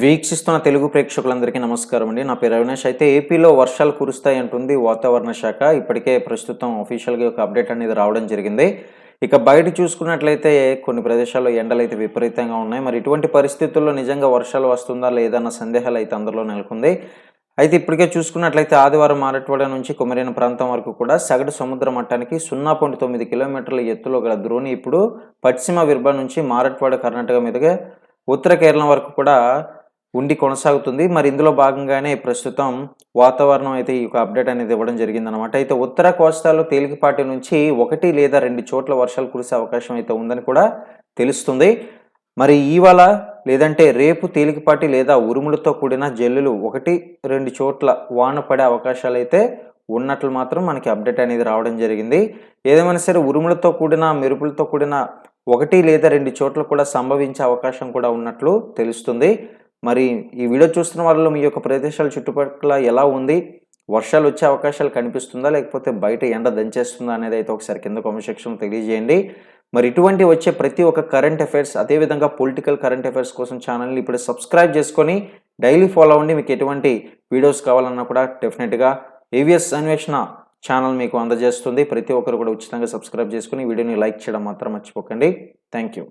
వీక్షిస్తున్న తెలుగు ప్రేక్షకులందరికీ నమస్కారం అండి. నా పేరు అవినాష్. అయితే ఏపీలో వర్షాలు కురుస్తాయి అంటుంది వాతావరణ శాఖ. ఇప్పటికే ప్రస్తుతం అఫీషియల్గా ఒక అప్డేట్ అనేది రావడం జరిగింది. ఇక బయట చూసుకున్నట్లయితే కొన్ని ప్రదేశాల్లో ఎండలు అయితే విపరీతంగా ఉన్నాయి. మరి ఇటువంటి పరిస్థితుల్లో నిజంగా వర్షాలు వస్తుందా లేదా అన్న సందేహాలు అయితే అందరిలో నెలకొంది. అయితే ఇప్పటికే చూసుకున్నట్లయితే ఆదివారం మారట్వాడ నుంచి కొమరైన ప్రాంతం వరకు కూడా సగటు సముద్ర మట్టానికి సున్నా పాయింట్ తొమ్మిది కిలోమీటర్ల ఎత్తులో గల ద్రోణి ఇప్పుడు పశ్చిమ విర్భ నుంచి మారట్వాడ కర్ణాటక మీదుగా ఉత్తర కేరళం వరకు కూడా ఉండి కొనసాగుతుంది. మరి ఇందులో భాగంగానే ప్రస్తుతం వాతావరణం అయితే ఈ యొక్క అప్డేట్ అనేది ఇవ్వడం జరిగిందనమాట అయితే ఉత్తర కోస్తాలో తేలికపాటి నుంచి ఒకటి లేదా రెండు చోట్ల వర్షాలు కురిసే అవకాశం అయితే ఉందని కూడా తెలుస్తుంది. మరి ఇవాళ లేదంటే రేపు తేలికపాటి లేదా ఉరుములతో కూడిన జల్లులు ఒకటి రెండు చోట్ల వాన పడే అవకాశాలు అయితే ఉన్నట్లు మాత్రం మనకి అప్డేట్ అనేది రావడం జరిగింది. ఏదేమైనా సరే ఉరుములతో కూడిన మెరుపులతో కూడిన ఒకటి లేదా రెండు చోట్ల కూడా సంభవించే అవకాశం కూడా ఉన్నట్లు తెలుస్తుంది. మరి ఈ వీడియో చూస్తున్న వాళ్ళలో మీ యొక్క ప్రదేశాల చుట్టుపక్కల ఎలా ఉంది? వర్షాలు వచ్చే అవకాశాలు కనిపిస్తుందా? లేకపోతే బయట ఎండ దంచేస్తుందా అనేది అయితే ఒకసారి కింద కామెంట్ సెక్షన్లో తెలియజేయండి. మరి ఇటువంటి వచ్చే ప్రతి ఒక్క కరెంట్ అఫైర్స్ అదేవిధంగా పొలిటికల్ కరెంట్ అఫైర్స్ కోసం ఛానల్ని ఇప్పుడు సబ్స్క్రైబ్ చేసుకొని డైలీ ఫాలో అవ్వండి. మీకు ఎటువంటి వీడియోస్ కావాలన్నా కూడా డెఫినెట్గా ఏవిఎస్ అన్వేషణ ఛానల్ మీకు అందజేస్తుంది. ప్రతి ఒక్కరు కూడా ఉచితంగా సబ్స్క్రైబ్ చేసుకుని వీడియోని లైక్ చేయడం మాత్రం మర్చిపోకండి. Thank you